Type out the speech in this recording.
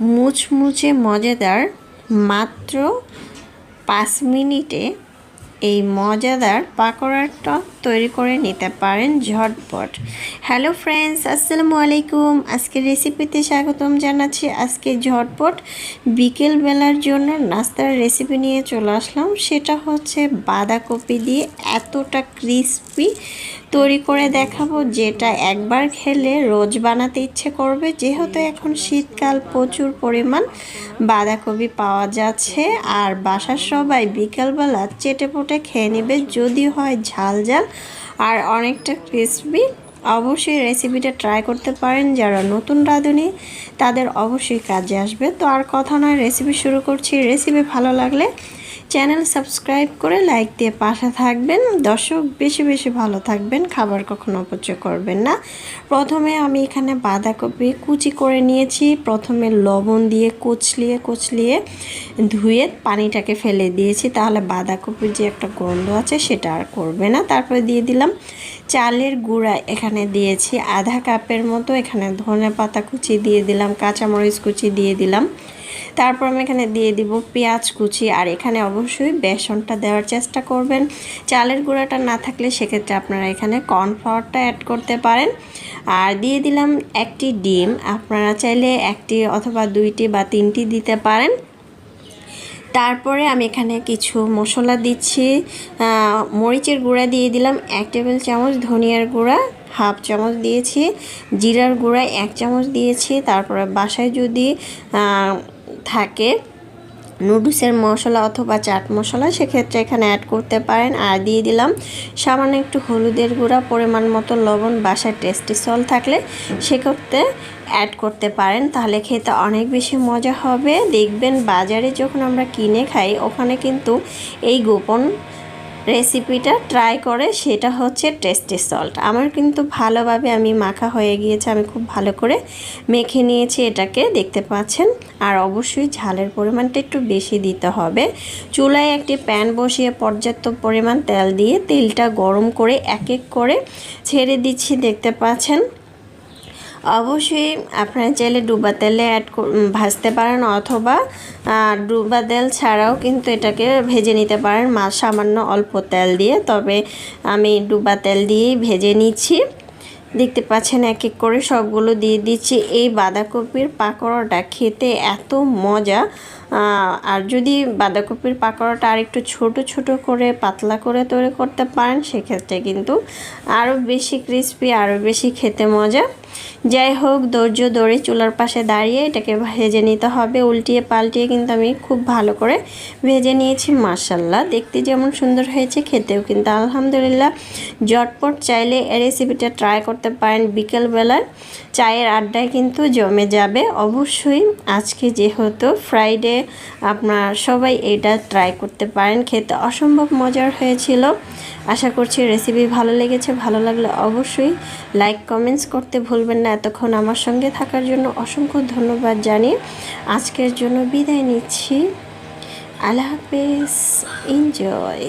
মুচমুচে মজাদার মাত্র পাঁচ মিনিটে এই মজাদার পাকোড়ার পাকোড়াটা তৈরি করে নিতে পারেন ঝটপট। হ্যালো ফ্রেন্ডস আসসালামু আলাইকুম। আজকে রেসিপিতে স্বাগতম জানাচ্ছি। আজকে ঝটপট বিকেল বেলার জন্য নাস্তার রেসিপি নিয়ে চলে আসলাম। সেটা হচ্ছে বাঁধাকপি দিয়ে এতটা ক্রিসপি তৈরি করে দেখাবো, যেটা একবার খেলে রোজ বানাতে ইচ্ছে করবে। যেহেতু এখন শীতকাল প্রচুর পরিমাণ বাঁধাকপি পাওয়া যাচ্ছে, আর বাসার সবাই বিকালবেলা চেটে পুটে খেয়ে নেবে যদি হয় ঝাল ঝাল আর অনেকটা ক্রিসপি অবশ্যই রেসিপিটা ট্রাই করতে পারেন, যারা নতুন রাঁধুনি, তাদের অবশ্যই কাজে আসবে। তো আর কথা নয় রেসিপি শুরু করছি। রেসিপি ভালো লাগলে চ্যানেল সাবস্ক্রাইব করে লাইক দিয়ে পাশে থাকবেন। দর্শক বেশি বেশি ভালো থাকবেন, খাবার কখনো অপচয় করবেন না। প্রথমে আমি এখানে বাঁধাকপি কুচি করে নিয়েছি। প্রথমে লবণ দিয়ে কুচলিয়ে কুচলিয়ে ধুয়ে পানিটাকে ফেলে দিয়েছি। তাহলে বাঁধাকপির যে একটা গন্ধ আছে সেটা আর করবে না। তারপরে দিয়ে দিলাম চালের গুঁড়া এখানে দিয়েছি। আধা কাপের মতো এখানে ধনে পাতা কুচি দিয়ে দিলাম, কাঁচামরিচ কুচি দিয়ে দিলাম। তারপর আমি এখানে দিয়ে দিব পেঁয়াজ কুচি। আর এখানে অবশ্যই বেসনটা দেওয়ার চেষ্টা করবেন। চালের গুঁড়াটা না থাকলে সেক্ষেত্রে আপনারা এখানে কর্নফ্লাওয়ারটা অ্যাড করতে পারেন। আর দিয়ে দিলাম একটি ডিম। আপনারা চাইলে একটি অথবা দুইটি বা তিনটি দিতে পারেন। তারপরে আমি এখানে কিছু মশলা দিচ্ছি। মরিচের গুঁড়া দিয়ে দিলাম এক টেবিল চামচ, ধনিয়ার গুঁড়া হাফ চামচ দিয়েছি, জিরার গুঁড়া এক চামচ দিয়েছি। তারপরে বাসায় যদি থাকে নুডলসের মশলা অথবা চাট মশলা, সেক্ষেত্রে এখানে অ্যাড করতে পারেন। আর দিয়ে দিলাম সামান্য একটু হলুদের গুঁড়া, পরিমাণ মতো লবণ বাসায় টেস্টি সল থাকলে সেক্ষেত্রে অ্যাড করতে পারেন। তাহলে খেতে অনেক বেশি মজা হবে। দেখবেন বাজারে যখন আমরা কিনে খাই, ওখানে কিন্তু এই গোপন রেসিপিটা ট্রাই করে সেটা হচ্ছে টেস্টি সল্ট আমার কিন্তু ভালোভাবে আমি মাখা হয়ে গিয়েছে, আমি খুব ভালো করে মেখে নিয়েছি এটাকে, দেখতে পাচ্ছেন? আর অবশ্যই ঝালের পরিমাণটা একটু বেশি দিতে হবে। চুলায় একটি প্যান বসিয়ে পর্যাপ্ত পরিমাণ তেল দিয়ে তেলটা গরম করে এক এক করে ছেড়ে দিচ্ছি, দেখতে পাচ্ছেন? অবশ্যই আপনারা চাইলে ডুবা তেলে অ্যাড ভাজতে পারেন অথবা ডুবা তেল ছাড়াও কিন্তু এটাকে ভেজে নিতে পারেন মা, সামান্য অল্প তেল দিয়ে। তবে আমি ডুবা তেল দিয়েই ভেজে নিচ্ছি। দেখতে পাচ্ছেন এক এক করে সবগুলো দিয়ে দিচ্ছি। এই বাঁধাকপির পাকোড়াটা খেতে এত মজা। আর যদি বাঁধাকপির পাকোড়াটা আর একটু ছোট ছোট করে, পাতলা করে তৈরি করতে পারেন, সেক্ষেত্রে কিন্তু আরও বেশি ক্রিস্পি আরও বেশি খেতে মজা। যাই হোক, ধৈর্য ধরে চুলার পাশে দাঁড়িয়ে এটাকে ভেজে নিতে হবে। উল্টিয়ে পাল্টিয়ে কিন্তু আমি খুব ভালো করে ভেজে নিয়েছি মার্শাল্লাহ দেখতে যেমন সুন্দর হয়েছে, খেতেও কিন্তু আলহামদুলিল্লাহ। জটপট চাইলে এই রেসিপিটা ট্রাই করতে পারেন বিকেলবেলায়। চায়ের আড্ডায় কিন্তু জমে যাবে। অবশ্যই আজকে যেহেতু ফ্রাইডে আপনার সবাই এটা ট্রাই করতে পারেন। খেতে অসম্ভব মজার হয়েছিল। আশা করছি রেসিপি ভালো লেগেছে। ভালো লাগলে অবশ্যই লাইক কমেন্টস করতে ভুলবেন না। এতক্ষণ আমার সঙ্গে থাকার জন্য অসংখ্য ধন্যবাদ জানি আজকের জন্য বিদায় নিচ্ছি। আল্লাহ হাফেজ। এনজয়